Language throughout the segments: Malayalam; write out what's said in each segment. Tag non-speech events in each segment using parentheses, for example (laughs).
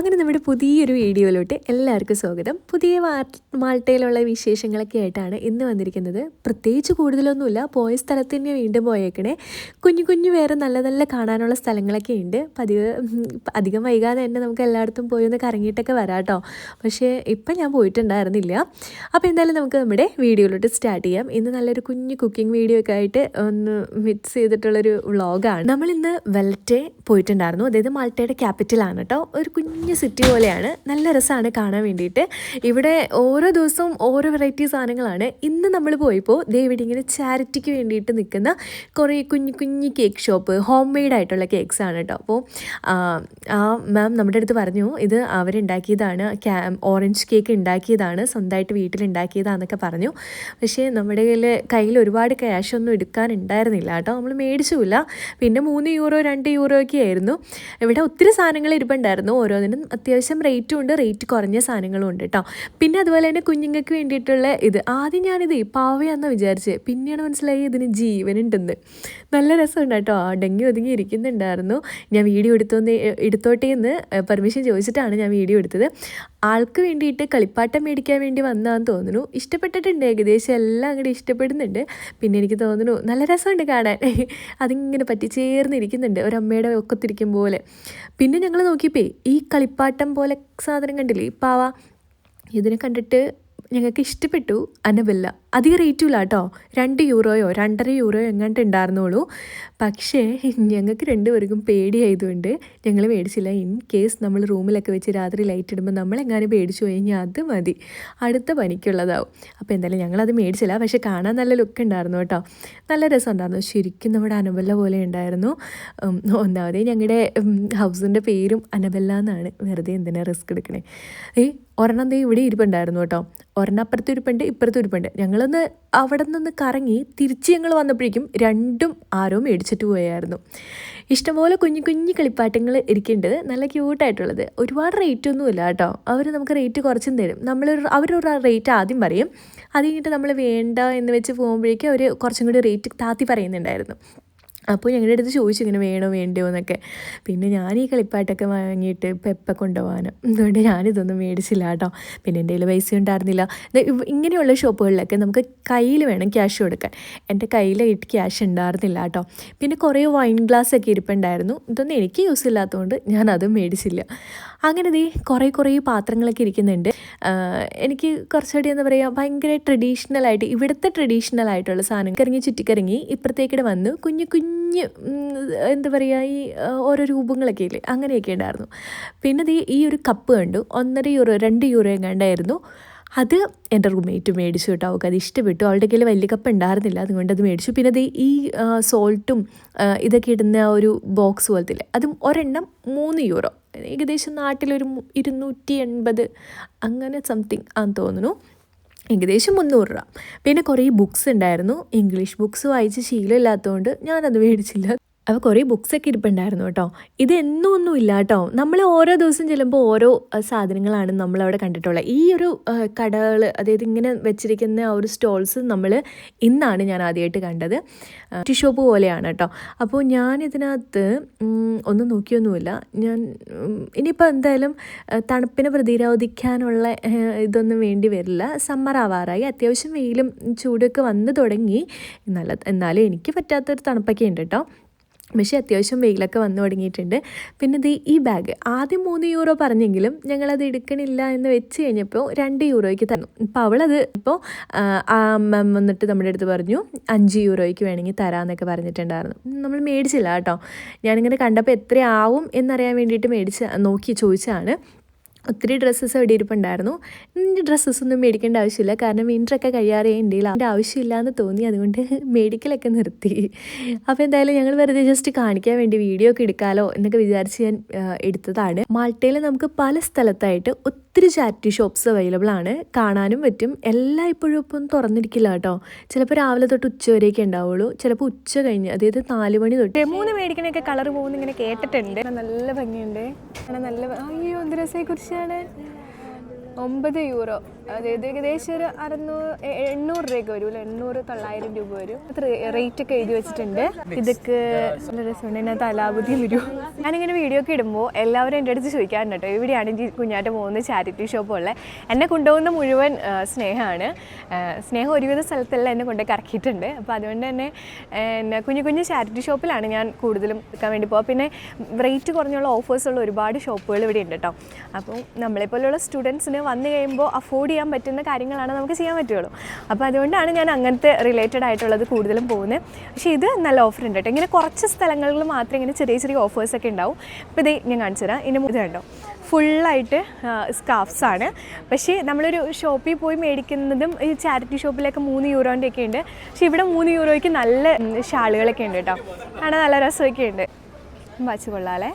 അങ്ങനെ നമ്മുടെ പുതിയൊരു വീഡിയോയിലോട്ട് എല്ലാവർക്കും സ്വാഗതം. പുതിയ മാൾട്ടയിലുള്ള വിശേഷങ്ങളൊക്കെ ആയിട്ടാണ് ഇന്ന് വന്നിരിക്കുന്നത്. പ്രത്യേകിച്ച് കൂടുതലൊന്നുമില്ല. പോയ സ്ഥലത്ത് തന്നെ വീണ്ടും പോയേക്കണേ. കുഞ്ഞു കുഞ്ഞു വേറെ നല്ല നല്ല കാണാനുള്ള സ്ഥലങ്ങളൊക്കെ ഉണ്ട്. പതിവ് അധികം വൈകാതെ തന്നെ നമുക്ക് എല്ലായിടത്തും പോയി ഒന്ന് കറങ്ങിയിട്ടൊക്കെ വരാം കേട്ടോ പക്ഷേ ഇപ്പം ഞാൻ പോയിട്ടുണ്ടായിരുന്നില്ല. അപ്പോൾ എന്തായാലും നമുക്ക് നമ്മുടെ വീഡിയോയിലോട്ട് സ്റ്റാർട്ട് ചെയ്യാം. ഇന്ന് നല്ലൊരു കുഞ്ഞു കുക്കിംഗ് വീഡിയോ ഒക്കെ ആയിട്ട് ഒന്ന് മിക്സ് ചെയ്തിട്ടുള്ളൊരു വ്ളോഗാണ്. നമ്മളിന്ന് വെൽറ്റെ പോയിട്ടുണ്ടായിരുന്നു. അതായത് മാൾട്ടയുടെ ക്യാപിറ്റലാണ് കേട്ടോ. ഒരു കുഞ്ഞു സിറ്റി പോലെയാണ്. നല്ല രസമാണ് കാണാൻ വേണ്ടിയിട്ട്. ഇവിടെ ഓരോ ദിവസവും ഓരോ വെറൈറ്റി സാധനങ്ങളാണ്. ഇന്ന് നമ്മൾ പോയപ്പോൾ ദേ ഇവിടെ ഇങ്ങനെ ചാരിറ്റിക്ക് വേണ്ടിയിട്ട് നിൽക്കുന്ന കുറേ കുഞ്ഞു കുഞ്ഞു കേക്ക് ഷോപ്പ് ഹോം മെയ്ഡ് ആയിട്ടുള്ള കേക്ക്സ് ആണ് കേട്ടോ. അപ്പോൾ ആ മാം നമ്മുടെ അടുത്ത് പറഞ്ഞു ഇത് അവരുണ്ടാക്കിയതാണ് ഓറഞ്ച് കേക്ക് ഉണ്ടാക്കിയതാണ് സ്വന്തമായിട്ട് വീട്ടിലുണ്ടാക്കിയതാന്നൊക്കെ പറഞ്ഞു. പക്ഷേ നമ്മുടെ കയ്യിൽ കയ്യിൽ ഒരുപാട് ക്യാഷ് ഒന്നും എടുക്കാനുണ്ടായിരുന്നില്ല കേട്ടോ. നമ്മൾ മേടിച്ചുമില്ല. പിന്നെ മൂന്ന് യൂറോ രണ്ട് യൂറോ ഒക്കെ ആയിരുന്നു. ഇവിടെ ഒത്തിരി സാധനങ്ങൾ ഇരിപ്പുണ്ടായിരുന്നു. ഓരോന്നിനും അത്യാവശ്യം റേറ്റും ഉണ്ട് റേറ്റ് കുറഞ്ഞ സാധനങ്ങളും ഉണ്ട് കേട്ടോ പിന്നെ അതുപോലെ തന്നെ കുഞ്ഞുങ്ങൾക്ക് വേണ്ടിയിട്ടുള്ള ഇത്. ആദ്യം ഞാനിത് പാവയാണെന്ന് വിചാരിച്ചത് പിന്നെയാണ് മനസ്സിലായി ഇതിന് ജീവനുണ്ടെന്ന്. നല്ല രസമുണ്ട് കേട്ടോ ഡെങ്കി ഒതുങ്ങി ഇരിക്കുന്നുണ്ടായിരുന്നു. ഞാൻ വീഡിയോ എടുത്തോന്ന് എടുത്തോട്ടെ എന്ന് പെർമിഷൻ ചോദിച്ചിട്ടാണ് ഞാൻ വീഡിയോ എടുത്തത്. ആൾക്ക് വേണ്ടിയിട്ട് കളിപ്പാട്ടം മേടിക്കാൻ വേണ്ടി വന്നതാന്ന് തോന്നുന്നു. ഇഷ്ടപ്പെട്ടിട്ടുണ്ട് ഏകദേശം എല്ലാം അങ്ങോട്ട് ഇഷ്ടപ്പെടുന്നുണ്ട്. പിന്നെ എനിക്ക് തോന്നുന്നു നല്ല രസമുണ്ട് കാണാൻ. അതിങ്ങനെ പറ്റി ചേർന്നിരിക്കുന്നുണ്ട് ഒരമ്മയുടെ ഒക്കത്തിരിക്കും പോലെ. പിന്നെ ഞങ്ങൾ നോക്കിയപ്പോൾ ഈ കളിപ്പാട്ടം പോലെ സാധനം കണ്ടില്ലേ? ഈ പാവ. ഇതിനെ കണ്ടിട്ട് ഞങ്ങൾക്ക് ഇഷ്ടപ്പെട്ടു അനബല്ല. അധികം റേറ്റുമില്ല കേട്ടോ. രണ്ട് യൂറോയോ രണ്ടര യൂറോയോ എങ്ങാണ്ട് ഉണ്ടായിരുന്നുള്ളൂ പക്ഷേ ഞങ്ങൾക്ക് രണ്ടുപേർക്കും പേടിയായതുകൊണ്ട് ഞങ്ങൾ മേടിച്ചില്ല. ഇൻ കേസ് നമ്മൾ റൂമിലൊക്കെ വെച്ച് രാത്രി ലൈറ്റ് ഇടുമ്പോൾ നമ്മളെങ്ങാനും പേടിച്ചു കഴിഞ്ഞാൽ അത് മതി. അടുത്ത പനിക്കുള്ളതാവും അപ്പോൾ എന്തായാലും ഞങ്ങളത് മേടിച്ചില്ല. പക്ഷേ കാണാൻ നല്ല ലുക്ക് ഉണ്ടായിരുന്നു കേട്ടോ. നല്ല രസം ഉണ്ടായിരുന്നു ശരിക്കും നമ്മുടെ അനബല്ല പോലെ ഉണ്ടായിരുന്നു ഒന്നാമതേ ഞങ്ങളുടെ ഹൗസിന്റെ പേരും അനബല്ല എന്നാണ്. വെറുതെ എന്തിനാണ് റിസ്ക് എടുക്കണേ? ഏ ഒരെണ്ണം ദേ ഇവിടെ ഇരിപ്പുണ്ടായിരുന്നു കേട്ടോ. ഒരെണ്ണം അപ്പുറത്ത് ഇരിപ്പുണ്ട് ഇപ്പുറത്ത് ഇരിപ്പുണ്ട്. ഞങ്ങളൊന്ന് അവിടെ നിന്ന് കറങ്ങി തിരിച്ച് ഞങ്ങൾ വന്നപ്പോഴേക്കും രണ്ടും ആരോ മേടിച്ചിട്ട് പോയായിരുന്നു. ഇഷ്ടംപോലെ കുഞ്ഞു കുഞ്ഞു കളിപ്പാട്ടങ്ങൾ ഇരിക്കേണ്ടത് നല്ല ക്യൂട്ടായിട്ടുള്ളത് ഒരുപാട് റേറ്റ് ഒന്നുമില്ല കേട്ടോ. അവർ നമുക്ക് റേറ്റ് കുറച്ചും തരും. നമ്മൾ അവരൊരു റേറ്റ് ആദ്യം പറയും. അത് കഴിഞ്ഞിട്ട് നമ്മൾ വേണ്ട എന്ന് വെച്ച് പോകുമ്പോഴേക്കും അവർ കുറച്ചും കൂടി റേറ്റ് താത്തി പറയുന്നുണ്ടായിരുന്നു. അപ്പോൾ ഞങ്ങളുടെ അടുത്ത് ചോദിച്ചു ഇങ്ങനെ വേണോ വേണ്ടയോ എന്നൊക്കെ. പിന്നെ ഞാൻ ഈ കളിപ്പാട്ടൊക്കെ വാങ്ങിയിട്ട് ഇപ്പം എപ്പം കൊണ്ടുപോകാനും. അതുകൊണ്ട് ഞാനിതൊന്നും മേടിച്ചില്ല കേട്ടോ. പിന്നെ എന്റെ കയ്യിൽ പൈസ ഉണ്ടായിരുന്നില്ല. ഇങ്ങനെയുള്ള ഷോപ്പുകളിലൊക്കെ നമുക്ക് കയ്യിൽ വേണം ക്യാഷ് കൊടുക്കാൻ. എന്റെ കയ്യിലായിട്ട് ക്യാഷ് ഉണ്ടായിരുന്നില്ല കേട്ടോ. പിന്നെ കുറേ വൈൻ ഗ്ലാസ് ഒക്കെ ഇരിപ്പുണ്ടായിരുന്നു. ഇതൊന്നും എനിക്ക് യൂസ് ഇല്ലാത്തതുകൊണ്ട് ഞാൻ അതും മേടിച്ചില്ല. അങ്ങനെ ദേ കുറേ കുറേ പാത്രങ്ങളൊക്കെ ഇരിക്കുന്നുണ്ട്. എനിക്ക് കുറച്ചുകൂടി എന്താ പറയുക ഭയങ്കര ട്രഡീഷണൽ ആയിട്ട് ഇവിടുത്തെ ട്രഡീഷണൽ ആയിട്ടുള്ള സാധനം കറങ്ങി ചുറ്റിക്കറങ്ങി ഇപ്പുറത്തേക്കിടെ വന്ന് കുഞ്ഞു കുഞ്ഞ് ഉം, എന്താ പറയുക ഈ ഓരോ രൂപങ്ങളൊക്കെ ഇല്ലേ അങ്ങനെയൊക്കെ ഉണ്ടായിരുന്നു. പിന്നെ ദേ ഈ ഒരു കപ്പ് കണ്ടു ഒന്നര യൂറോ രണ്ട് യൂറോ എങ്ങാണ്ടായിരുന്നു. അത് എന്റെ റൂംമേറ്റ് മേടിച്ചു കേട്ടോ അവൾക്ക് അത് ഇഷ്ടപ്പെട്ടു. അവളുടെ കയ്യിൽ വലിയ കപ്പ് ഉണ്ടായിരുന്നില്ല അതുകൊണ്ട് അത് മേടിച്ചു. പിന്നെ ദേ ഈ സോൾട്ടും ഇതൊക്കെ ഇടുന്ന ഒരു ബോക്സ് പോലത്തെ അതും ഒരെണ്ണം മൂന്ന് യൂറോ. ഏകദേശം നാട്ടിലൊരു ഇരുന്നൂറ്റി എൺപത് അങ്ങനെ സംതിങ് ആന്ന് തോന്നുന്നു. ഏകദേശം മുന്നൂറ് രൂപ. പിന്നെ കുറേ ബുക്സ് ഉണ്ടായിരുന്നു. ഇംഗ്ലീഷ് ബുക്സ് വായിച്ച് ശീലമില്ലാത്തതുകൊണ്ട് ഞാനത് മേടിച്ചില്ല. അപ്പോൾ കുറേ ബുക്സൊക്കെ ഇരിപ്പുണ്ടായിരുന്നു കേട്ടോ. ഇത് എന്നും ഒന്നും ഇല്ല കേട്ടോ. നമ്മൾ ഓരോ ദിവസം ചെല്ലുമ്പോൾ ഓരോ സാധനങ്ങളാണ് നമ്മളവിടെ കണ്ടിട്ടുള്ളത്. ഈ ഒരു കടകൾ അതായത് ഇങ്ങനെ വെച്ചിരിക്കുന്ന ആ ഒരു സ്റ്റോൾസ് നമ്മൾ ഇന്നാണ് ഞാൻ ആദ്യമായിട്ട് കണ്ടത്. ടിഷോപ്പ് പോലെയാണ് കേട്ടോ. അപ്പോൾ ഉം, ഒന്നും നോക്കിയൊന്നുമില്ല. ഞാൻ ഇനിയിപ്പോൾ എന്തായാലും തണുപ്പിനെ പ്രതിരോധിക്കാനുള്ള ഇതൊന്നും വേണ്ടി വരില്ല. സമ്മർ ആവാറായി. അത്യാവശ്യം വെയിലും ചൂടൊക്കെ വന്ന് തുടങ്ങി. നല്ല എന്നാലും എനിക്ക് പറ്റാത്തൊരു തണുപ്പൊക്കെ ഉണ്ട് കേട്ടോ. പക്ഷേ അത്യാവശ്യം വെയിലൊക്കെ വന്നു തുടങ്ങിയിട്ടുണ്ട്. പിന്നെ ഇത് ഈ ബാഗ് ആദ്യം മൂന്ന് യൂറോ പറഞ്ഞെങ്കിലും ഞങ്ങളത് എടുക്കണില്ല എന്ന് വെച്ച് കഴിഞ്ഞപ്പോൾ രണ്ട് യൂറോയ്ക്ക് തന്നു. ഇപ്പോൾ അവളത് ഇപ്പോൾ മാം വന്നിട്ട് നമ്മുടെ അടുത്ത് പറഞ്ഞു അഞ്ച് യൂറോയ്ക്ക് വേണമെങ്കിൽ തരാമെന്നൊക്കെ പറഞ്ഞിട്ടുണ്ടായിരുന്നു. നമ്മൾ മേടിച്ചില്ല കേട്ടോ. ഞാനിങ്ങനെ കണ്ടപ്പോൾ എത്രയാവും എന്നറിയാൻ വേണ്ടിയിട്ട് മേടിച്ച് നോക്കി ചോദിച്ചതാണ്. ഒത്തിരി ഡ്രസ്സസ് അവിടെ ഇരിപ്പുണ്ടായിരുന്നു ഡ്രസ്സസ് ഒന്നും മേടിക്കേണ്ട ആവശ്യമില്ല. കാരണം വിന്ററൊക്കെ കഴിയാറേ എന്റെ അതിന്റെ ആവശ്യമില്ല എന്ന് തോന്നി. അതുകൊണ്ട് (laughs) മേടിക്കലൊക്കെ നിർത്തി. അപ്പോൾ എന്തായാലും ഞങ്ങൾ വെറുതെ ജസ്റ്റ് കാണിക്കാൻ വേണ്ടി വീഡിയോ ഒക്കെ എടുക്കാമല്ലോ എന്നൊക്കെ വിചാരിച്ച് ഞാൻ എടുത്തതാണ്. മാൾട്ടയിൽ നമുക്ക് പല സ്ഥലത്തായിട്ട് ഒത്തിരി ചാരിറ്റി ഷോപ്സ് അവൈലബിൾ ആണ്. കാണാനും പറ്റും. എല്ലാം ഇപ്പോഴും ഇപ്പം തുറന്നിരിക്കില്ല കേട്ടോ. ചിലപ്പോൾ രാവിലെ തൊട്ട് ഉച്ച വരെയൊക്കെ ഉണ്ടാവുള്ളൂ. ചിലപ്പോൾ ഉച്ച കഴിഞ്ഞ് അതായത് നാല് മണി തൊട്ട്. മൂന്ന് മേടിക്കണൊക്കെ കളർ പോകുന്ന ഇങ്ങനെ കേട്ടിട്ടുണ്ട്. നല്ല ഭംഗിയുണ്ട്. നല്ല അയ്യോ കുറിച്ചാണ് ഒമ്പത് യൂറോ. ഏകദേശം ഒരു അറുന്നൂറ് എണ്ണൂറ് രൂപയൊക്കെ വരും എണ്ണൂറ് തൊള്ളായിരം രൂപ വരും. റേറ്റ് ഒക്കെ എഴുതി വെച്ചിട്ടുണ്ട്. ഇതൊക്കെ നല്ല വരും. ഞാനിങ്ങനെ വീഡിയോ ഒക്കെ ഇടുമ്പോൾ എല്ലാവരും എന്റെ അടുത്ത് ചോദിക്കാറുണ്ട് കേട്ടോ. എവിടെയാണ് ഈ കുഞ്ഞാറ്റ പോകുന്ന ചാരിറ്റി ഷോപ്പ് ഉള്ളത് എന്നെ കൊണ്ടുപോകുന്ന മുഴുവൻ സ്നേഹമാണ്. സ്നേഹം ഒരുവിധ സ്ഥലത്തെല്ലാം എന്നെ കൊണ്ടുപോയി കറക്കിയിട്ടുണ്ട്. അപ്പോൾ അതുകൊണ്ട് തന്നെ എന്നെ കുഞ്ഞു കുഞ്ഞു ചാരിറ്റി ഷോപ്പിലാണ് ഞാൻ കൂടുതലും എടുക്കാൻ വേണ്ടി പോകുക പിന്നെ റേറ്റ് കുറഞ്ഞുള്ള ഓഫേഴ്സുള്ള ഒരുപാട് ഷോപ്പുകൾ ഇവിടെ ഉണ്ട് കേട്ടോ. നമ്മളെ നമ്മളെപ്പോലുള്ള സ്റ്റുഡൻസിന് വന്നു കഴിയുമ്പോൾ അഫോർഡ് ചെയ്യാൻ പറ്റുന്ന കാര്യങ്ങളാണ് നമുക്ക് ചെയ്യാൻ പറ്റുള്ളൂ അപ്പോൾ അതുകൊണ്ടാണ് ഞാൻ അങ്ങനത്തെ റിലേറ്റഡ് ആയിട്ടുള്ളത് കൂടുതലും പോകുന്നത് പക്ഷേ ഇത് നല്ല ഓഫർ ഉണ്ട് കേട്ടോ. ഇങ്ങനെ കുറച്ച് സ്ഥലങ്ങളിൽ മാത്രം ഇങ്ങനെ ചെറിയ ചെറിയ ഓഫേഴ്സൊക്കെ ഉണ്ടാവും. ഇപ്പോൾ ഇത് ഞാൻ കാണിച്ചു തരാം. ഇതിന് ഇത് കണ്ടോ? ഫുള്ളായിട്ട് സ്കാഫ്സാണ് പക്ഷേ നമ്മളൊരു ഷോപ്പിൽ പോയി മേടിക്കുന്നതും ഈ ചാരിറ്റി ഷോപ്പിലൊക്കെ മൂന്ന് യൂറോന്റെ ഒക്കെ ഉണ്ട്. പക്ഷേ ഇവിടെ മൂന്ന് യൂറോയ്ക്ക് നല്ല ഷാളുകളൊക്കെ ഉണ്ട് കേട്ടോ. കാണാൻ നല്ല രസമൊക്കെ ഉണ്ട്. വാച്ച് അല്ലേ?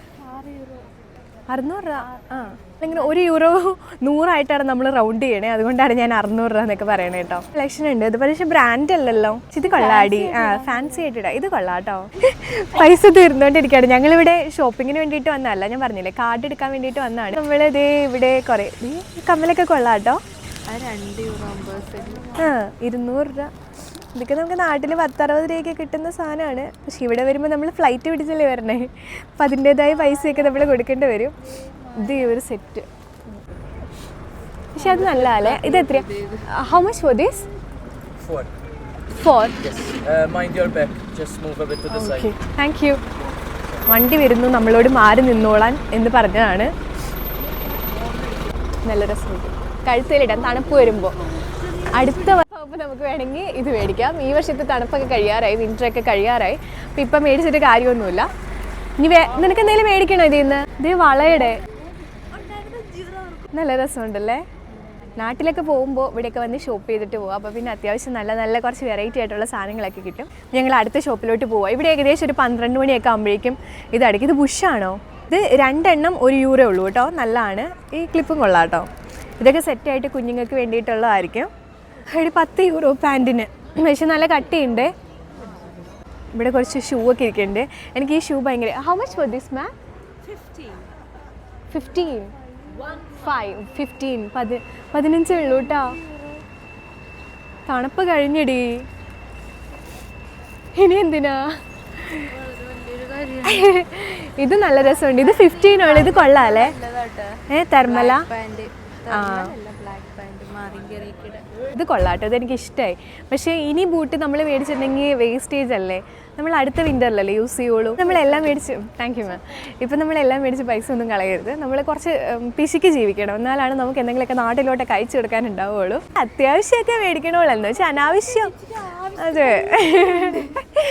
അറുന്നൂറ് രൂപ. ആ. അല്ലെങ്കിൽ ഒരു യൂറോ നൂറായിട്ടാണ് നമ്മൾ റൗണ്ട് ചെയ്യണേ. അതുകൊണ്ടാണ് ഞാൻ അറുന്നൂറ് രൂപ എന്നൊക്കെ പറയണേ കേട്ടോ. കളക്ഷൻ ഉണ്ട്. ഇത് പക്ഷേ ബ്രാൻഡ് അല്ലല്ലോ. ഇത് കൊള്ളാടി ആ ഫാൻസി ആയിട്ടിടാം ഇത് കൊള്ളാട്ടോ പൈസ തീർന്നുകൊണ്ടിരിക്കുകയാണ് ഞങ്ങളിവിടെ ഷോപ്പിങ്ങിന് വേണ്ടിയിട്ട് വന്നതല്ല. ഞാൻ പറഞ്ഞില്ലേ കാർഡ് എടുക്കാൻ വേണ്ടിയിട്ട് വന്നതാണ്. നമ്മൾ ഇതേ ഇവിടെ കുറേ കമ്മലൊക്കെ കൊള്ളാട്ടോ ആ ഇരുന്നൂറ് രൂപ. ഇതൊക്കെ നമുക്ക് നാട്ടിൽ പത്തറുപത് രൂപയ്ക്ക് കിട്ടുന്ന സാധനമാണ്. പക്ഷെ ഇവിടെ വരുമ്പോൾ നമ്മൾ ഫ്ലൈറ്റ് പിടിച്ചല്ലേ വരണേ? അപ്പം അതിന്റേതായ പൈസയൊക്കെ നമ്മൾ കൊടുക്കേണ്ടി വരും. ഇത് ഈ ഒരു സെറ്റ് പക്ഷെ അത് നല്ല അല്ലേ ഇത് എത്രയാ? How much for this. Four. Okay thank you വണ്ടി വരുന്നു നമ്മളോട് മാറി നിന്നോളാൻ എന്ന് പറഞ്ഞതാണ്. നല്ല രസമുണ്ട്. കഴുത്തിലിടാം തണുപ്പ് വരുമ്പോൾ അടുത്ത അപ്പോൾ നമുക്ക് വേണമെങ്കിൽ ഇത് മേടിക്കാം. ഈ വർഷത്തെ തണുപ്പൊക്കെ കഴിയാറായി വിന്ററൊക്കെ കഴിയാറായി. അപ്പം ഇപ്പം മേടിച്ചിട്ട് കാര്യമൊന്നുമില്ല. ഇനി വേ നിനക്ക് എന്തെങ്കിലും മേടിക്കണോ ഇതിൽ നിന്ന് ഇത് വളയുടെ. നല്ല രസമുണ്ടല്ലേ? നാട്ടിലൊക്കെ പോകുമ്പോൾ ഇവിടെയൊക്കെ വന്ന് ഷോപ്പ് ചെയ്തിട്ട് പോകാം അപ്പോൾ പിന്നെ അത്യാവശ്യം നല്ല നല്ല കുറച്ച് വെറൈറ്റി ആയിട്ടുള്ള സാധനങ്ങളൊക്കെ കിട്ടും. ഞങ്ങൾ അടുത്ത ഷോപ്പിലോട്ട് പോവാം. ഇവിടെ ഏകദേശം ഒരു പന്ത്രണ്ട് മണിയൊക്കെ ആകുമ്പോഴേക്കും ഇത് അടയ്ക്കും. ഇത് ബുഷാണോ ഇത് രണ്ടെണ്ണം ഒരു യൂറേ ഉള്ളൂ കേട്ടോ. നല്ലതാണ്. ഈ ക്ലിപ്പും കൊള്ളാം കേട്ടോ. ഇതൊക്കെ സെറ്റായിട്ട് കുഞ്ഞുങ്ങൾക്ക് വേണ്ടിയിട്ടുള്ളതായിരിക്കും. ഒരു പത്ത് യൂറോ പാന്റിന്. പക്ഷെ നല്ല കട്ടിയുണ്ട്. ഇവിടെ കുറച്ച് ഷൂ ഒക്കെ ഇരിക്കുന്നുണ്ട്. എനിക്ക് ഈ ഷൂ ഭയങ്കര how much for this ma'am fifteen five fifteen പതി പതിനഞ്ചേ ഉള്ളൂ കേട്ടോ തണുപ്പ് കഴിഞ്ഞടി. ഇനി എന്തിനാ? ഇത് നല്ല രസമുണ്ട്. ഇത് ഫിഫ്റ്റീൻ ആണ്. ഇത് കൊള്ളാല്ലേ ഏ തെർമല? ആ ഇത് കൊള്ളാട്ടോ ഇത് എനിക്ക് ഇഷ്ടമായി പക്ഷേ ഇനി ബൂട്ട് നമ്മൾ മേടിച്ചിട്ടുണ്ടെങ്കിൽ വേസ്റ്റേജ് അല്ലേ? നമ്മൾ അടുത്ത വിന്ററിലല്ലേ യൂസ് ചെയ്യുള്ളൂ. നമ്മളെല്ലാം മേടിച്ച് താങ്ക് യു മാം ഇപ്പം നമ്മളെല്ലാം മേടിച്ച് പൈസ ഒന്നും കളയരുത്. നമ്മൾ കുറച്ച് പിശിക്ക് ജീവിക്കണം. എന്നാലാണ് നമുക്ക് എന്തെങ്കിലുമൊക്കെ നാട്ടിലോട്ട് കഴിച്ചു കൊടുക്കാനുണ്ടാവുള്ളൂ. അത്യാവശ്യമൊക്കെ മേടിക്കണമല്ലോ എന്ന് വെച്ചാൽ അനാവശ്യം. അതെ.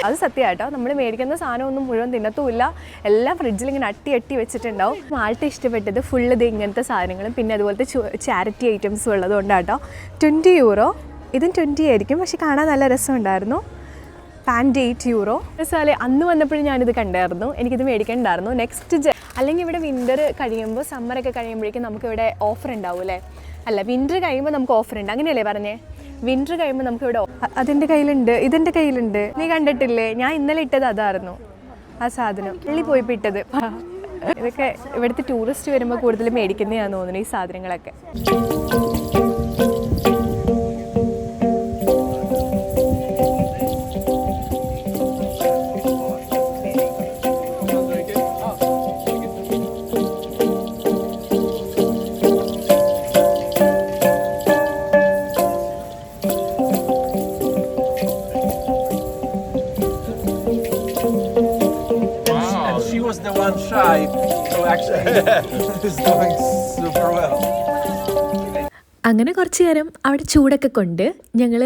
അത് സത്യമാട്ടോ. നമ്മൾ മേടിക്കുന്ന സാധനമൊന്നും മുഴുവൻ തിന്നത്തുമില്ല. എല്ലാം ഫ്രിഡ്ജിൽ ഇങ്ങനെ അട്ടി അട്ടി വെച്ചിട്ടുണ്ടാവും. ആൾക്ക് ഇഷ്ടപ്പെട്ടത് ഫുള്ള് ഇത് ഇങ്ങനത്തെ സാധനങ്ങളും. പിന്നെ അതുപോലത്തെ ചാരിറ്റി ഐറ്റംസും ഉള്ളതുകൊണ്ടാട്ടോ. ട്വന്റി യൂറോ ഇതും ട്വന്റി ആയിരിക്കും. പക്ഷെ കാണാൻ നല്ല രസമുണ്ടായിരുന്നു. Pant eight euro. വെച്ചാൽ അന്ന് വന്നപ്പോഴും ഞാനിത് കണ്ടായിരുന്നു. എനിക്കിത് മേടിക്കണ്ടായിരുന്നു നെക്സ്റ്റ് അല്ലെങ്കിൽ ഇവിടെ വിന്റർ കഴിയുമ്പോൾ സമ്മറൊക്കെ കഴിയുമ്പോഴേക്കും നമുക്ക് ഇവിടെ ഓഫർ ഉണ്ടാവും അല്ലേ? അല്ല വിന്റർ കഴിയുമ്പോൾ നമുക്ക് ഓഫർ ഉണ്ട്. അങ്ങനെയല്ലേ പറഞ്ഞേ? വിന്റർ കഴിയുമ്പോൾ നമുക്ക് ഇവിടെ അതിന്റെ കയ്യിലുണ്ട്. ഇതിന്റെ കയ്യിലുണ്ട്. നീ കണ്ടിട്ടില്ലേ? ഞാൻ ഇന്നലെ ഇട്ടത് അതായിരുന്നു. ആ സാധനം. പള്ളി പോയി ഇട്ടത്. ഇതൊക്കെ ഇവിടുത്തെ ടൂറിസ്റ്റ് വരുമ്പോൾ കൂടുതൽ മേടിക്കുന്നതാണെന്ന് തോന്നുന്നു ഈ സാധനങ്ങളൊക്കെ. അങ്ങനെ കുറച്ച് നേരം അവിടെ ചൂടൊക്കെ കൊണ്ട് ഞങ്ങൾ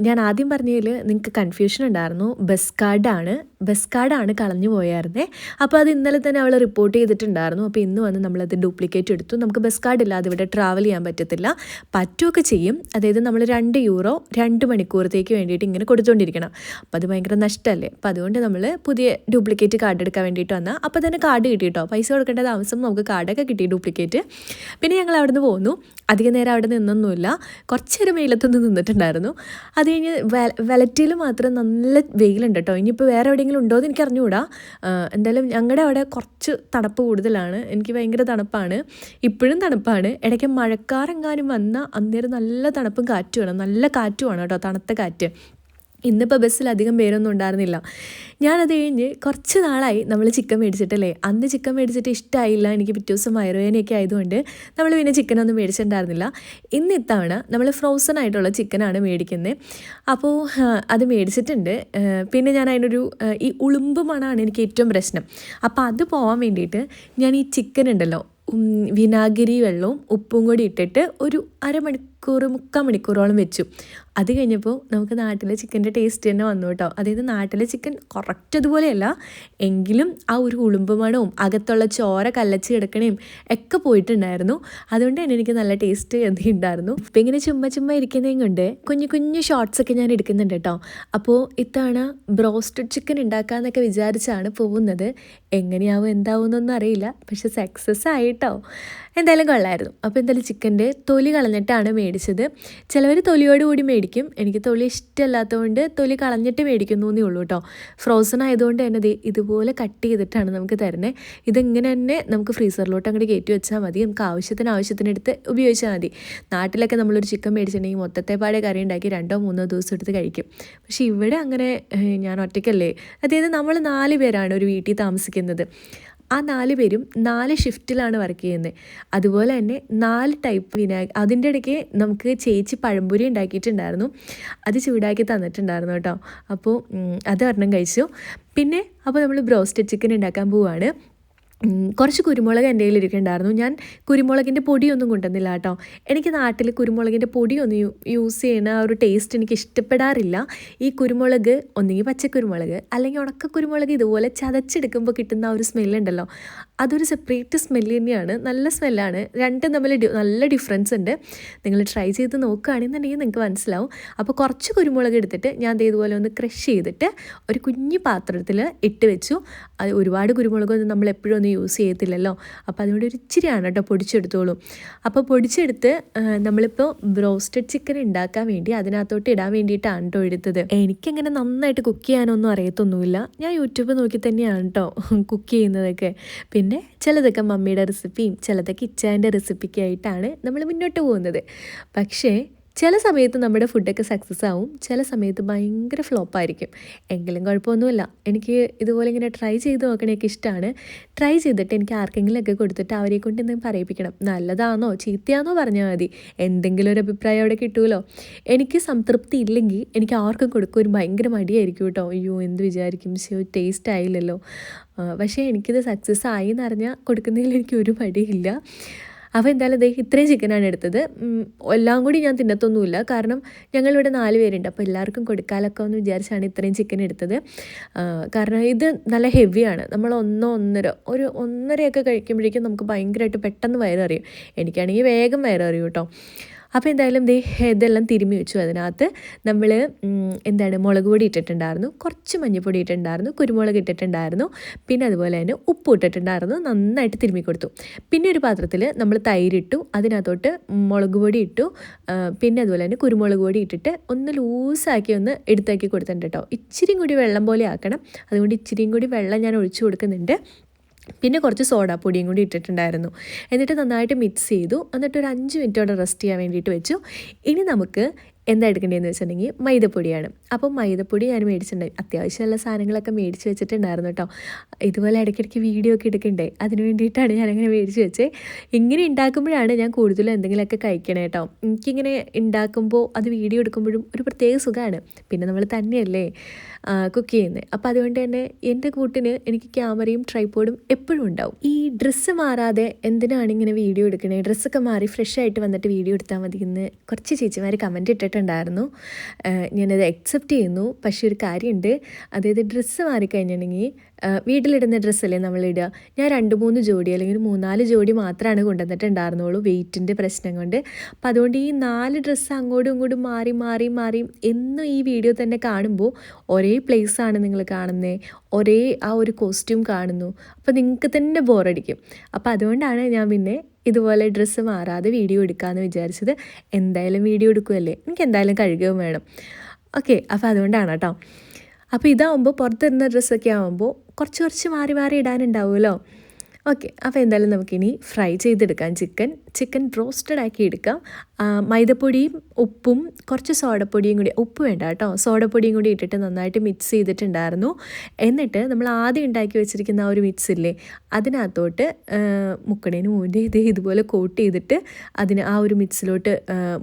ഞാൻ ആദ്യം പറഞ്ഞതിൽ നിങ്ങൾക്ക് കൺഫ്യൂഷൻ ഉണ്ടായിരുന്നു. ബസ് കാർഡാണ്. ബസ് കാർഡാണ് കളഞ്ഞു പോയായിരുന്നേ. അപ്പോൾ അത് ഇന്നലെ തന്നെ അവൾ റിപ്പോർട്ട് ചെയ്തിട്ടുണ്ടായിരുന്നു. അപ്പോൾ ഇന്ന് വന്ന് നമ്മളത് ഡ്യൂപ്ലിക്കേറ്റ് എടുത്തു. നമുക്ക് ബസ് കാർഡ് ഇല്ലാതെ ഇവിടെ ട്രാവൽ ചെയ്യാൻ പറ്റത്തില്ല. പറ്റുമൊക്കെ ചെയ്യും. അതായത് നമ്മൾ രണ്ട് യൂറോ രണ്ട് മണിക്കൂറത്തേക്ക് വേണ്ടിയിട്ട് ഇങ്ങനെ കൊടുത്തുകൊണ്ടിരിക്കണം. അപ്പോൾ അത് ഭയങ്കര നഷ്ടമല്ലേ? അപ്പോൾ അതുകൊണ്ട് നമ്മൾ പുതിയ ഡ്യൂപ്ലിക്കേറ്റ് കാർഡ് എടുക്കാൻ വേണ്ടിയിട്ട് വന്നാൽ അപ്പോൾ തന്നെ കാർഡ് കിട്ടി കേട്ടോ. പൈസ കൊടുക്കേണ്ട താമസം നമുക്ക് കാർഡൊക്കെ കിട്ടി ഡ്യൂപ്ലിക്കേറ്റ്. പിന്നെ ഞങ്ങൾ അവിടെ നിന്ന് പോന്നു. അധികം നേരം അവിടെ നിന്നൊന്നുമില്ല. കുറച്ചേരം വെയിലത്തൊന്ന് നിന്നിട്ടുണ്ടായിരുന്നു. അത് കഴിഞ്ഞ് വെലറ്റിയിൽ മാത്രം നല്ല വെയിലുണ്ട് കേട്ടോ. ഇനിയിപ്പോൾ വേറെ എവിടെയെങ്കിലും എവിടെയെങ്കിലും ഉണ്ടോ എന്ന് എനിക്ക് അറിഞ്ഞുകൂടാ എന്തായാലും ഞങ്ങളുടെ അവിടെ കുറച്ച് തണുപ്പ് കൂടുതലാണ്. എനിക്ക് ഭയങ്കര തണുപ്പാണ്. ഇപ്പോഴും തണുപ്പാണ്. ഇടയ്ക്ക് മഴക്കാരെങ്ങാനും വന്ന അന്നേരം നല്ല തണുപ്പും കാറ്റുമാണ് നല്ല കാറ്റുമാണ് കേട്ടോ തണുത്ത കാറ്റ്. ഇന്നിപ്പോൾ ബസ്സിൽ അധികം പേരൊന്നും ഉണ്ടായിരുന്നില്ല. ഞാനത് കഴിഞ്ഞ് കുറച്ച് നാളായി നമ്മൾ ചിക്കൻ മേടിച്ചിട്ടല്ലേ? അന്ന് ചിക്കൻ മേടിച്ചിട്ട് ഇഷ്ടമായില്ല എനിക്ക് പിറ്റേ ദിവസം വയറുവേനയൊക്കെ ആയതുകൊണ്ട് നമ്മൾ പിന്നെ ചിക്കനൊന്നും മേടിച്ചിട്ടുണ്ടായിരുന്നില്ല. ഇന്ന് ഇത്തവണ നമ്മൾ ഫ്രോസൺ ആയിട്ടുള്ള ചിക്കനാണ് മേടിക്കുന്നത് അപ്പോൾ അത് മേടിച്ചിട്ടുണ്ട്. പിന്നെ ഞാൻ അതിനൊരു ഈ ഉളുമ്പ് മണമാണ് എനിക്ക് ഏറ്റവും പ്രശ്നം. അപ്പോൾ അത് പോകാൻ വേണ്ടിയിട്ട് ഞാൻ ഈ ചിക്കൻ ഉണ്ടല്ലോ വിനാഗിരി വെള്ളവും ഉപ്പും കൂടി ഇട്ടിട്ട് ഒരു അരമണിക്കൂർ മുക്കാൽ മണിക്കൂറോളം വെച്ചു. അത് കഴിഞ്ഞപ്പോൾ നമുക്ക് നാട്ടിലെ ചിക്കന്റെ ടേസ്റ്റ് തന്നെ വന്നു കേട്ടോ. അതായത് നാട്ടിലെ ചിക്കൻ കറക്റ്റ് അതുപോലെയല്ല എങ്കിലും ആ ഒരു ഉളുമ്പ് മണവും അകത്തുള്ള ചോര കല്ലച്ച് കിടക്കണേയും ഒക്കെ പോയിട്ടുണ്ടായിരുന്നു. അതുകൊണ്ട് തന്നെ എനിക്ക് നല്ല ടേസ്റ്റ് ഉണ്ടായിരുന്നു. ഇപ്പം ഇങ്ങനെ ചുമ്മാ ചുമ്മാ ഇരിക്കുന്നതും കൊണ്ട് കുഞ്ഞു കുഞ്ഞു ഷോർട്സ് ഒക്കെ ഞാൻ എടുക്കുന്നുണ്ട് കേട്ടോ. അപ്പോൾ ഇത്തവണ ബ്രോസ്റ്റഡ് ചിക്കൻ ഉണ്ടാക്കാമെന്നൊക്കെ വിചാരിച്ചാണ് പോകുന്നത്. എങ്ങനെയാവും എന്താവും എന്നൊന്നും അറിയില്ല. പക്ഷെ സക്സസ് ആയിട്ടോ എന്തായാലും കൊള്ളായിരുന്നു. അപ്പോൾ എന്തായാലും ചിക്കന്റെ തൊലി കളഞ്ഞിട്ടാണ് മേടിച്ചത്. ചിലവർ തൊലിയോടുകൂടി മേടിക്കും. എനിക്ക് തൊലി ഇഷ്ടമല്ലാത്തതുകൊണ്ട് തൊലി കളഞ്ഞിട്ട് മേടിക്കുന്നു എന്നേ ഉള്ളൂ കേട്ടോ. ഫ്രോസൺ ആയതുകൊണ്ട് തന്നെ ഇതുപോലെ കട്ട് ചെയ്തിട്ടാണ് നമുക്ക് തരുന്നത് ഇതിങ്ങനെ തന്നെ നമുക്ക് ഫ്രീസറിലോട്ട് അങ്ങോട്ട് കയറ്റി വെച്ചാൽ മതി. നമുക്ക് ആവശ്യത്തിന് ആവശ്യത്തിനെടുത്ത് ഉപയോഗിച്ചാൽ മതി. നാട്ടിലൊക്കെ നമ്മളൊരു ചിക്കൻ മേടിച്ചിട്ടുണ്ടെങ്കിൽ മൊത്തത്തെ പാടെ കറി ഉണ്ടാക്കി രണ്ടോ മൂന്നോ ദിവസം എടുത്ത് കഴിക്കും. പക്ഷേ ഇവിടെ അങ്ങനെ ഞാൻ ഒറ്റയ്ക്കല്ലേ. അതായത് നമ്മൾ നാല് പേരാണ് ഒരു വീട്ടിൽ താമസിക്കുന്നത്. ആ നാല് പേരും നാല് ഷിഫ്റ്റിലാണ് വർക്ക് ചെയ്യുന്നത് അതുപോലെ തന്നെ നാല് ടൈപ്പ് വിനായക അതിന്റെ ഇടയ്ക്ക് നമുക്ക് ചേച്ചി പഴംപൊരി ഉണ്ടാക്കിയിട്ടുണ്ടായിരുന്നു. അത് ചൂടാക്കി തന്നിട്ടുണ്ടായിരുന്നു കേട്ടോ. അപ്പോൾ അത് ഒരെണ്ണം കഴിച്ചു. പിന്നെ അപ്പോൾ നമ്മൾ ബ്രോസ്റ്റഡ് ചിക്കൻ ഉണ്ടാക്കാൻ പോവുകയാണ് കുറച്ച് കുരുമുളക് എന്റെ കയ്യിൽ ഇരിക്കുന്നുണ്ടായിരുന്നു ഞാൻ കുരുമുളകിന്റെ പൊടിയൊന്നും കൊണ്ടുവന്നില്ല കേട്ടോ. എനിക്ക് നാട്ടിൽ കുരുമുളകിന്റെ പൊടിയൊന്നും യൂസ് ചെയ്യുന്ന ആ ഒരു ടേസ്റ്റ് എനിക്ക് ഇഷ്ടപ്പെടാറില്ല. ഈ കുരുമുളക് ഒന്നുകിൽ പച്ചക്കുരുമുളക് അല്ലെങ്കിൽ ഉണക്ക കുരുമുളക് ഇതുപോലെ ചതച്ചെടുക്കുമ്പോൾ കിട്ടുന്ന ആ ഒരു സ്മെല്ലുണ്ടല്ലോ അതൊരു സെപ്പറേറ്റ് സ്മെല്ല് തന്നെയാണ്. നല്ല സ്മെല്ലാണ് രണ്ടും തമ്മിൽ നല്ല ഡിഫറൻസ് ഉണ്ട്. നിങ്ങൾ ട്രൈ ചെയ്ത് നോക്കുകയാണെന്നുണ്ടെങ്കിൽ നിങ്ങൾക്ക് മനസ്സിലാവും. അപ്പോൾ കുറച്ച് കുരുമുളക് എടുത്തിട്ട് ഞാൻ ഇതുപോലെ ഒന്ന് ക്രഷ് ചെയ്തിട്ട് ഒരു കുഞ്ഞു പാത്രത്തിൽ ഇട്ട് വെച്ചു. അത് ഒരുപാട് കുരുമുളകൊന്നും നമ്മൾ എപ്പോഴും ഒന്നും യൂസ് ചെയ്യത്തില്ലല്ലോ. അപ്പോൾ അതുകൊണ്ട് ഒരു ഇച്ചിരിയാണ് കേട്ടോ പൊടിച്ചെടുത്തോളൂ. അപ്പോൾ പൊടിച്ചെടുത്ത് നമ്മളിപ്പോൾ ബ്രോസ്റ്റഡ് ചിക്കൻ ഉണ്ടാക്കാൻ വേണ്ടി അതിനകത്തോട്ട് ഇടാൻ വേണ്ടിയിട്ടാണ് കേട്ടോ എടുത്തത്. എനിക്കങ്ങനെ നന്നായിട്ട് കുക്ക് ചെയ്യാനൊന്നും അറിയത്തൊന്നുമില്ല. ഞാൻ യൂട്യൂബ് നോക്കി തന്നെയാണ് കേട്ടോ (laughs) കുക്ക് ചെയ്യുന്നതൊക്കെ. പിന്നെ ചിലതൊക്കെ മമ്മിയുടെ റെസിപ്പിയും ചിലതൊക്കെ ഇച്ചാന്റെ റെസിപ്പിക്കായിട്ടാണ് നമ്മൾ മുന്നോട്ട് പോകുന്നത്. പക്ഷേ ചില സമയത്ത് നമ്മുടെ ഫുഡൊക്കെ സക്സസ് ആവും ചില സമയത്ത് ഭയങ്കര ഫ്ലോപ്പായിരിക്കും എങ്കിലും കുഴപ്പമൊന്നുമില്ല. എനിക്ക് ഇതുപോലെ ഇങ്ങനെ ട്രൈ ചെയ്ത് നോക്കണേക്ക് ഇഷ്ടമാണ് ട്രൈ ചെയ്തിട്ട് എനിക്ക് ആർക്കെങ്കിലുമൊക്കെ കൊടുത്തിട്ട് അവരെ കൊണ്ട് എന്തെങ്കിലും പറയിപ്പിക്കണം. നല്ലതാണോ ചീത്തയാണോ പറഞ്ഞാൽ മതി. എന്തെങ്കിലും ഒരു അഭിപ്രായം അവിടെ കിട്ടുമല്ലോ എനിക്ക് സംതൃപ്തി ഇല്ലെങ്കിൽ എനിക്ക് ആർക്കും കൊടുക്കും ഒരു ഭയങ്കര മടിയായിരിക്കും കേട്ടോ. അയ്യോ എന്ത് വിചാരിക്കും? ശോ ടേസ്റ്റ് ആയില്ലല്ലോ. പക്ഷേ എനിക്കിത് സക്സസ് ആയി എന്നറിഞ്ഞാൽ കൊടുക്കുന്നതിൽ എനിക്ക് ഒരു മടിയില്ല. അപ്പോൾ എന്തായാലും ദേ ഇത്രയും ചിക്കനാണ് എടുത്തത്. എല്ലാം കൂടി ഞാൻ തിന്നത്തൊന്നുമില്ല. കാരണം ഞങ്ങളിവിടെ നാല് പേരുണ്ട്. അപ്പോൾ എല്ലാവർക്കും കൊടുക്കാലൊക്കെ എന്ന് വിചാരിച്ചാണ് ഇത്രയും ചിക്കൻ എടുത്തത്. കാരണം ഇത് നല്ല ഹെവിയാണ് നമ്മൾ ഒന്നോ ഒന്നര ഒരു ഒന്നരയൊക്കെ കഴിക്കുമ്പോഴേക്കും നമുക്ക് ഭയങ്കരമായിട്ട് പെട്ടെന്ന് വയററിയും. എനിക്കാണെങ്കിൽ വേഗം വയററിയും കേട്ടോ. അപ്പോൾ എന്തായാലും ദേ ഇതെല്ലാം തിരുമ്മി വെച്ചു അതിനകത്ത്. നമ്മൾ എന്താണ് മുളക് പൊടി ഇട്ടിട്ടുണ്ടായിരുന്നു. കുറച്ച് മഞ്ഞൾപ്പൊടി ഇട്ടിട്ടുണ്ടായിരുന്നു. കുരുമുളക് ഇട്ടിട്ടുണ്ടായിരുന്നു. പിന്നെ അതുപോലെ തന്നെ ഉപ്പ് ഇട്ടിട്ടുണ്ടായിരുന്നു. നന്നായിട്ട് തിരുമ്മി കൊടുത്തു. പിന്നെ ഒരു പാത്രത്തിൽ നമ്മൾ തൈരിട്ടു. അതിനകത്തോട്ട് മുളക് പൊടി ഇട്ടു. പിന്നെ അതുപോലെ തന്നെ കുരുമുളക് പൊടി ഇട്ടിട്ട് ഒന്ന് ലൂസാക്കി ഒന്ന് എടുത്താക്കി കൊടുത്തിട്ടുണ്ട് കേട്ടോ. ഇച്ചിരിയും കൂടി വെള്ളം പോലെ ആക്കണം. അതുകൊണ്ട് ഇച്ചിരിയും കൂടി വെള്ളം ഞാൻ ഒഴിച്ചു കൊടുക്കുന്നുണ്ട്. പിന്നെ കുറച്ച് സോഡാപ്പൊടിയും കൂടി ഇട്ടിട്ടുണ്ടായിരുന്നു. എന്നിട്ട് നന്നായിട്ട് മിക്സ് ചെയ്തു. എന്നിട്ട് ഒരു അഞ്ച് മിനിറ്റോടെ റെസ്റ്റ് ചെയ്യാൻ വേണ്ടിയിട്ട് വെച്ചു. ഇനി നമുക്ക് എന്താ എടുക്കേണ്ടതെന്ന് വെച്ചിട്ടുണ്ടെങ്കിൽ മൈദപ്പൊടിയാണ്. അപ്പോൾ മൈദപ്പൊടി ഞാൻ മേടിച്ചിട്ടുണ്ടായി അത്യാവശ്യമുള്ള സാധനങ്ങളൊക്കെ മേടിച്ച് വെച്ചിട്ടുണ്ടായിരുന്നു കേട്ടോ. ഇതുപോലെ ഇടയ്ക്കിടയ്ക്ക് വീഡിയോ ഒക്കെ എടുക്കണ്ടേ? അതിന് വേണ്ടിയിട്ടാണ് ഞാനങ്ങനെ മേടിച്ച് വെച്ചേ. ഇങ്ങനെ ഉണ്ടാക്കുമ്പോഴാണ് ഞാൻ കൂടുതലും എന്തെങ്കിലുമൊക്കെ കഴിക്കണേ കേട്ടോ. എനിക്കിങ്ങനെ ഉണ്ടാക്കുമ്പോൾ അത് വീഡിയോ എടുക്കുമ്പോഴും ഒരു പ്രത്യേക സുഖമാണ്. പിന്നെ നമ്മൾ തന്നെയല്ലേ? കുക്ക് ചെയ്യുന്നത് അപ്പോൾ അതുകൊണ്ട് തന്നെ എന്റെ കൂട്ടിന് എനിക്ക് ക്യാമറയും ട്രൈപ്പോഡും എപ്പോഴും ഉണ്ടാവും. ഈ ഡ്രസ്സ് മാറാതെ എന്തിനാണ് ഇങ്ങനെ വീഡിയോ എടുക്കണേ? ഡ്രസ്സൊക്കെ മാറി ഫ്രഷ് ആയിട്ട് വന്നിട്ട് വീഡിയോ എടുത്താൽ മതി എന്ന് കുറച്ച് ചേച്ചിമാർ കമന്റ് ഇട്ടിട്ടുണ്ടായിരുന്നു. ഞാനത് അക്സെപ്റ്റ് ചെയ്യുന്നു. പക്ഷേ ഒരു കാര്യമുണ്ട് അതായത് ഡ്രസ്സ് മാറിക്കഴിഞ്ഞിട്ടുണ്ടെങ്കിൽ വീട്ടിലിടുന്ന ഡ്രസ്സല്ലേ നമ്മളിടുക? ഞാൻ രണ്ട് മൂന്ന് ജോഡി അല്ലെങ്കിൽ മൂന്നാൽ ജോഡി മാത്രമാണ് കൊണ്ടുവന്നിട്ടുണ്ടായിരുന്നുള്ളൂ വെയിറ്റിന്റെ പ്രശ്നം കൊണ്ട്. അപ്പം അതുകൊണ്ട് ഈ നാല് ഡ്രസ്സ് അങ്ങോട്ടും ഇങ്ങോട്ടും മാറി മാറി മാറി എന്നും ഈ വീഡിയോ തന്നെ കാണുമ്പോൾ ഒരേ പ്ലേസാണ് നിങ്ങൾ കാണുന്നത് ഒരേ ആ ഒരു കോസ്റ്റ്യൂം കാണുന്നു. അപ്പോൾ നിങ്ങൾക്ക് തന്നെ ബോറടിക്കും അപ്പോൾ അതുകൊണ്ടാണ് ഞാൻ പിന്നെ ഇതുപോലെ ഡ്രസ്സ് മാറാതെ വീഡിയോ എടുക്കാമെന്ന് വിചാരിച്ചത്. എന്തായാലും വീഡിയോ എടുക്കുമല്ലേ എനിക്ക് എന്തായാലും കഴുകുകയും വേണം. ഓക്കെ അപ്പോൾ അതുകൊണ്ടാണ് കേട്ടോ. അപ്പോൾ ഇതാവുമ്പോൾ പുറത്തിരുന്ന ഡ്രസ്സൊക്കെ ആവുമ്പോൾ കുറച്ച് കുറച്ച് മാറി മാറി ഇടാനുണ്ടാവുമല്ലോ? ഓക്കെ അപ്പോൾ എന്തായാലും നമുക്കിനി ഫ്രൈ ചെയ്തെടുക്കാം. ചിക്കൻ ചിക്കൻ റോസ്റ്റഡ് ആക്കി എടുക്കാം. മൈദപ്പൊടിയും ഉപ്പും കുറച്ച് സോഡപ്പൊടിയും കൂടി ഉപ്പ് വേണ്ട കേട്ടോ. സോഡപ്പൊടിയും കൂടി ഇട്ടിട്ട് നന്നായിട്ട് മിക്സ് ചെയ്തിട്ടുണ്ടായിരുന്നു. എന്നിട്ട് നമ്മൾ ആദ്യം ഉണ്ടാക്കി വെച്ചിരിക്കുന്ന ആ ഒരു മിക്സ് ഇല്ലേ അതിനകത്തോട്ട് മുക്കണേന് മുന്നേ ഇതേ ഇതുപോലെ കോട്ട് ചെയ്തിട്ട് അതിന് ആ ഒരു മിക്സിലോട്ട്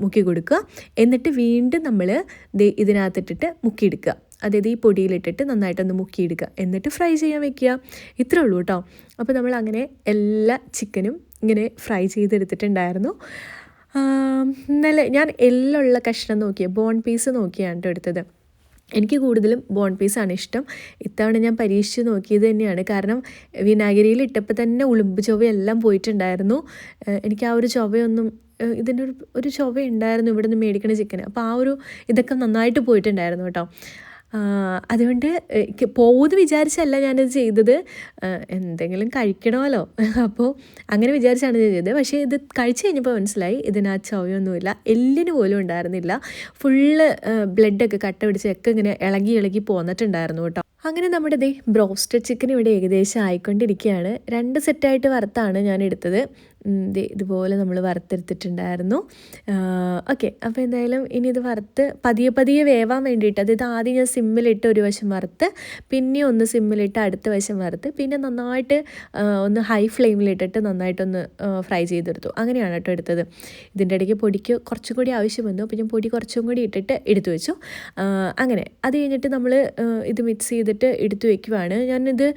മുക്കി കൊടുക്കുക. എന്നിട്ട് വീണ്ടും നമ്മൾ ഇതിനകത്തിട്ടിട്ട് മുക്കിയെടുക്കുക. അതായത് ഈ പൊടിയിലിട്ടിട്ട് നന്നായിട്ടൊന്ന് മുക്കിയെടുക്കുക എന്നിട്ട് ഫ്രൈ ചെയ്യാൻ വെക്കുക. ഇത്രേ ഉള്ളൂ കേട്ടോ. അപ്പോൾ നമ്മൾ അങ്ങനെ എല്ലാ ചിക്കനും ഇങ്ങനെ ഫ്രൈ ചെയ്തെടുത്തിട്ടുണ്ടായിരുന്നു. നല്ല ഞാൻ എല്ലുള്ള കഷ്ണം നോക്കിയ ബോൺ പീസ് നോക്കിയാണ് എടുത്തത്. എനിക്ക് കൂടുതലും ബോൺ പീസാണ് ഇഷ്ടം. ഇത്തവണ ഞാൻ പരീക്ഷിച്ച് നോക്കിയത് തന്നെയാണ്. കാരണം വിനാഗിരിയിൽ ഇട്ടപ്പോൾ തന്നെ ഉളുമ്പ് ചൊവ്വയെല്ലാം പോയിട്ടുണ്ടായിരുന്നു. എനിക്ക് ആ ഒരു ചൊവ്വയൊന്നും ഇതിന്റെ ഒരു ഒരു ചൊവ്വ ഉണ്ടായിരുന്നു ഇവിടെ നിന്ന് മേടിക്കണ ചിക്കൻ അപ്പോൾ ആ ഒരു ഇതൊക്കെ നന്നായിട്ട് പോയിട്ടുണ്ടായിരുന്നു കേട്ടോ. അതുകൊണ്ട് പോകുമെന്ന് വിചാരിച്ചല്ല ഞാനത് ചെയ്തത്. എന്തെങ്കിലും കഴിക്കണമല്ലോ. (laughs) അപ്പോൾ അങ്ങനെ വിചാരിച്ചാണ് ഞാൻ ചെയ്തത്. പക്ഷേ ഇത് കഴിച്ചു കഴിഞ്ഞപ്പോൾ മനസ്സിലായി ഇതിന് ആ ചവയൊന്നുമില്ല. എല്ലിന് പോലും ഉണ്ടായിരുന്നില്ല. ഫുള്ള് ബ്ലഡൊക്കെ കട്ട പിടിച്ചൊക്കെ ഇങ്ങനെ ഇളകി ഇളകി പോന്നിട്ടുണ്ടായിരുന്നു കേട്ടോ. അങ്ങനെ നമ്മുടെ ദേ ബ്രോസ്റ്റഡ് ചിക്കൻ ഇവിടെ ഏകദേശം ആയിക്കൊണ്ടിരിക്കുകയാണ്. രണ്ട് സെറ്റായിട്ട് വറുത്താണ് ഞാൻ എടുത്തത് ഇതുപോലെ നമ്മൾ വറുത്തെടുത്തിട്ടുണ്ടായിരുന്നു. ഓക്കെ അപ്പോൾ എന്തായാലും ഇനി ഇത് വറുത്ത് പതിയെ പതിയെ വേവാൻ വേണ്ടിയിട്ട് അതായത് ആദ്യം ഞാൻ സിമ്മിലിട്ട് ഒരു വശം വറുത്ത് പിന്നെ ഒന്ന് സിമ്മിലിട്ട് അടുത്ത വശം വറുത്ത് പിന്നെ നന്നായിട്ട് ഒന്ന് ഹൈ ഫ്ലെയിമിലിട്ടിട്ട് നന്നായിട്ടൊന്ന് ഫ്രൈ ചെയ്തെടുത്തു. അങ്ങനെയാണ് കേട്ടോ എടുത്തത്. ഇതിന്റെ ഇടയ്ക്ക് പൊടിക്ക് കുറച്ചും കൂടി ആവശ്യം വന്നു അപ്പോൾ ഞാൻ പൊടി കുറച്ചും കൂടി ഇട്ടിട്ട് എടുത്തു വെച്ചു. അങ്ങനെ അത് കഴിഞ്ഞിട്ട് നമ്മൾ ഇത് മിക്സ് ചെയ്തിട്ട് എടുത്തു വയ്ക്കുവാണ് ഞാനിത്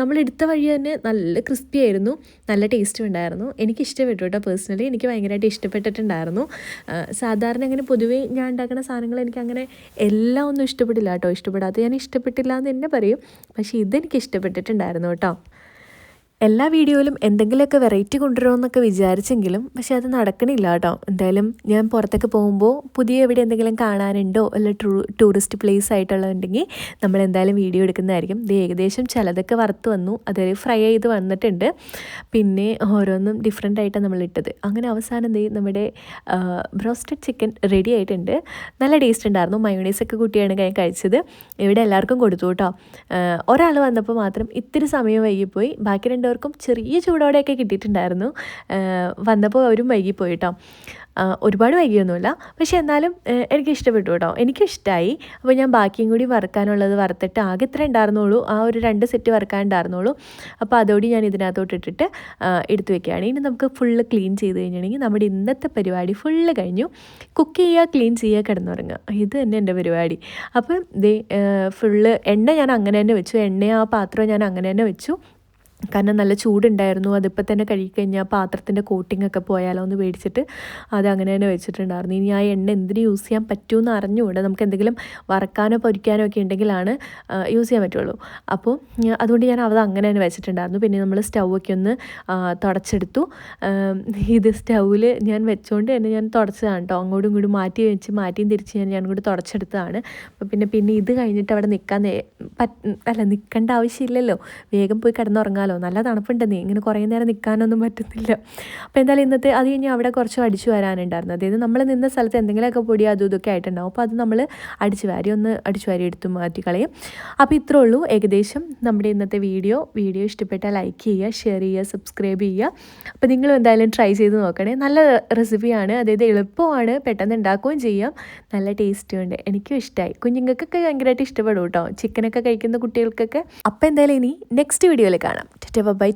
നമ്മൾ എടുത്ത വഴി തന്നെ നല്ല ക്രിസ്പി ആയിരുന്നു നല്ല ടേസ്റ്റും ഉണ്ടായിരുന്നു. എനിക്ക് ഇഷ്ടപ്പെട്ടു കേട്ടോ. പേഴ്സണലി എനിക്ക് ഭയങ്കരമായിട്ട് ഇഷ്ടപ്പെട്ടിട്ടുണ്ടായിരുന്നു. സാധാരണ അങ്ങനെ പൊതുവേ ഞാൻ ഉണ്ടാക്കുന്ന സാധനങ്ങൾ എനിക്ക് അങ്ങനെ എല്ലാം ഒന്നും ഇഷ്ടപ്പെടില്ല കേട്ടോ. ഇഷ്ടപ്പെടാത്ത ഞാൻ ഇഷ്ടപ്പെട്ടില്ല എന്ന് തന്നെ പറയും. പക്ഷേ ഇതെനിക്ക് ഇഷ്ടപ്പെട്ടിട്ടുണ്ടായിരുന്നു കേട്ടോ. എല്ലാ വീഡിയോയിലും എന്തെങ്കിലുമൊക്കെ വെറൈറ്റി കൊണ്ടുവരുമെന്നൊക്കെ വിചാരിച്ചെങ്കിലും പക്ഷെ അത് നടക്കണില്ല കേട്ടോ. എന്തായാലും ഞാൻ പുറത്തൊക്കെ പോകുമ്പോൾ പുതിയ എവിടെ എന്തെങ്കിലും കാണാനുണ്ടോ അല്ല ടൂറിസ്റ്റ് പ്ലേസ് ആയിട്ടുള്ളതുണ്ടെങ്കിൽ നമ്മൾ എന്തായാലും വീഡിയോ എടുക്കുന്നതായിരിക്കും. ഇത് ഏകദേശം ചിലതൊക്കെ വറുത്ത് വന്നു. അതായത് ഫ്രൈ ചെയ്ത് വന്നിട്ടുണ്ട്. പിന്നെ ഓരോന്നും ഡിഫറെന്റ് ആയിട്ടാണ് നമ്മൾ ഇട്ടത്. അങ്ങനെ അവസാനം ദേ നമ്മുടെ ബ്രോസ്റ്റഡ് ചിക്കൻ റെഡി ആയിട്ടുണ്ട്. നല്ല ടേസ്റ്റ് ഉണ്ടായിരുന്നു. മയോണൈസ് ഒക്കെ കൂട്ടിയാണ് ഞാൻ കഴിച്ചത്. ഇവിടെ എല്ലാവർക്കും കൊടുത്തു കേട്ടോ. ഒരാൾ വന്നപ്പോൾ മാത്രം ഇത്തിരി സമയം വൈകിപ്പോയി. ബാക്കി രണ്ടുപേർക്കും ചെറിയ ചൂടോടെയൊക്കെ കിട്ടിയിട്ടുണ്ടായിരുന്നു. വന്നപ്പോൾ അവരും വൈകിപ്പോയി കേട്ടോ ഒരുപാട് വൈകിയൊന്നുമില്ല. പക്ഷേ എന്നാലും എനിക്ക് ഇഷ്ടപ്പെട്ടു കേട്ടോ. എനിക്കും ഇഷ്ടമായി അപ്പോൾ ഞാൻ ബാക്കിയും കൂടി വറുക്കാനുള്ളത് വറുത്തിട്ട് ആകെ ഇത്ര ഉണ്ടായിരുന്നുള്ളൂ. ആ ഒരു രണ്ട് സെറ്റ് വറുക്കാൻ ഉണ്ടായിരുന്നുള്ളൂ. അപ്പോൾ അതോടെ ഞാൻ ഇതിനകത്തോട്ട് ഇട്ടിട്ട് എടുത്തു എടുത്ത് വെക്കുകയാണ്. ഇനി നമുക്ക് ഫുള്ള് ക്ലീൻ ചെയ്ത് കഴിഞ്ഞിട്ടുണ്ടെങ്കിൽ നമ്മുടെ ഇന്നത്തെ പരിപാടി ഫുള്ള് കഴിഞ്ഞു. കുക്ക് ചെയ്യുക ക്ലീൻ ചെയ്യുക കിടന്നുറങ്ങുക. ഇത് തന്നെ എന്റെ പരിപാടി. അപ്പം ദേ ഫുള്ള് എണ്ണ ഞാൻ അങ്ങനെ തന്നെ വെച്ചു. എണ്ണ ആ പാത്രം ഞാൻ അങ്ങനെ തന്നെ വെച്ചു. കാരണം നല്ല ചൂടുണ്ടായിരുന്നു. അതിപ്പോൾ തന്നെ കഴുകിക്കഴിഞ്ഞാൽ പാത്രത്തിന്റെ കോട്ടിംഗ് ഒക്കെ പോയാലോ എന്ന് മേടിച്ചിട്ട് അത് അങ്ങനെ തന്നെ വെച്ചിട്ടുണ്ടായിരുന്നു. ഇനി ആ എണ്ണ എന്തിന് യൂസ് ചെയ്യാൻ പറ്റുമെന്ന് അറിഞ്ഞുകൂടെ. നമുക്ക് എന്തെങ്കിലും വറക്കാനോ പൊരിക്കാനോ ഒക്കെ ഉണ്ടെങ്കിലാണ് യൂസ് ചെയ്യാൻ പറ്റുള്ളൂ. അപ്പോൾ അതുകൊണ്ട് ഞാൻ അത് അങ്ങനെ തന്നെ വെച്ചിട്ടുണ്ടായിരുന്നു. പിന്നെ നമ്മൾ സ്റ്റൗ ഒക്കെ ഒന്ന് തുടച്ചെടുത്തു. ഇത് സ്റ്റൗവിൽ ഞാൻ വെച്ചുകൊണ്ട് തന്നെ ഞാൻ തുടച്ചതാണ് കേട്ടോ അങ്ങോട്ടും ഇങ്ങോട്ടും മാറ്റി വെച്ച് മാറ്റിയും തിരിച്ച് ഞാൻ ഞാൻ കൂടി തുടച്ചെടുത്തതാണ്. അപ്പോൾ പിന്നെ പിന്നെ ഇത് കഴിഞ്ഞിട്ട് അവിടെ നിൽക്കാൻ അല്ല നിൽക്കേണ്ട ആവശ്യമില്ലല്ലോ. വേഗം പോയി കിടന്നുറങ്ങാമല്ലോ നല്ല തണുപ്പുണ്ടെന്നേ ഇങ്ങനെ കുറേ നേരം നിൽക്കാനൊന്നും പറ്റുന്നില്ല അപ്പോൾ എന്തായാലും ഇന്നത്തെ അത് കഴിഞ്ഞ് അവിടെ കുറച്ച് അടിച്ചു വരാനുണ്ടായിരുന്നു. അതായത് നമ്മൾ നിന്ന സ്ഥലത്ത് എന്തെങ്കിലുമൊക്കെ പൊടി അതും ഇതൊക്കെ ആയിട്ടുണ്ടാവും. അപ്പോൾ അത് നമ്മൾ അടിച്ചു വാരി ഒന്ന് അടിച്ചു വാരി എടുത്ത് മാറ്റി കളയും. അപ്പോൾ ഇത്രേ ഉള്ളൂ. ഏകദേശം നമ്മുടെ ഇന്നത്തെ വീഡിയോ. വീഡിയോ ഇഷ്ടപ്പെട്ടാൽ ലൈക്ക് ചെയ്യുക ഷെയർ ചെയ്യുക സബ്സ്ക്രൈബ് ചെയ്യുക. അപ്പോൾ നിങ്ങളും എന്തായാലും ട്രൈ ചെയ്ത് നോക്കണേ. നല്ല റെസിപ്പിയാണ്. അതായത് എളുപ്പമാണ്. പെട്ടെന്ന് ഉണ്ടാക്കുകയും ചെയ്യാം. നല്ല ടേസ്റ്റും ഉണ്ട്. എനിക്കും ഇഷ്ടമായി കുഞ്ഞുങ്ങൾക്കൊക്കെ ഭയങ്കരമായിട്ട് ഇഷ്ടപ്പെടും കേട്ടോ. ചിക്കനൊക്കെ കഴിക്കുന്ന കുട്ടികൾക്കൊക്കെ. അപ്പോൾ എന്തായാലും ഇനി നെക്സ്റ്റ് വീഡിയോയിൽ കാണാം. Take care. Bye.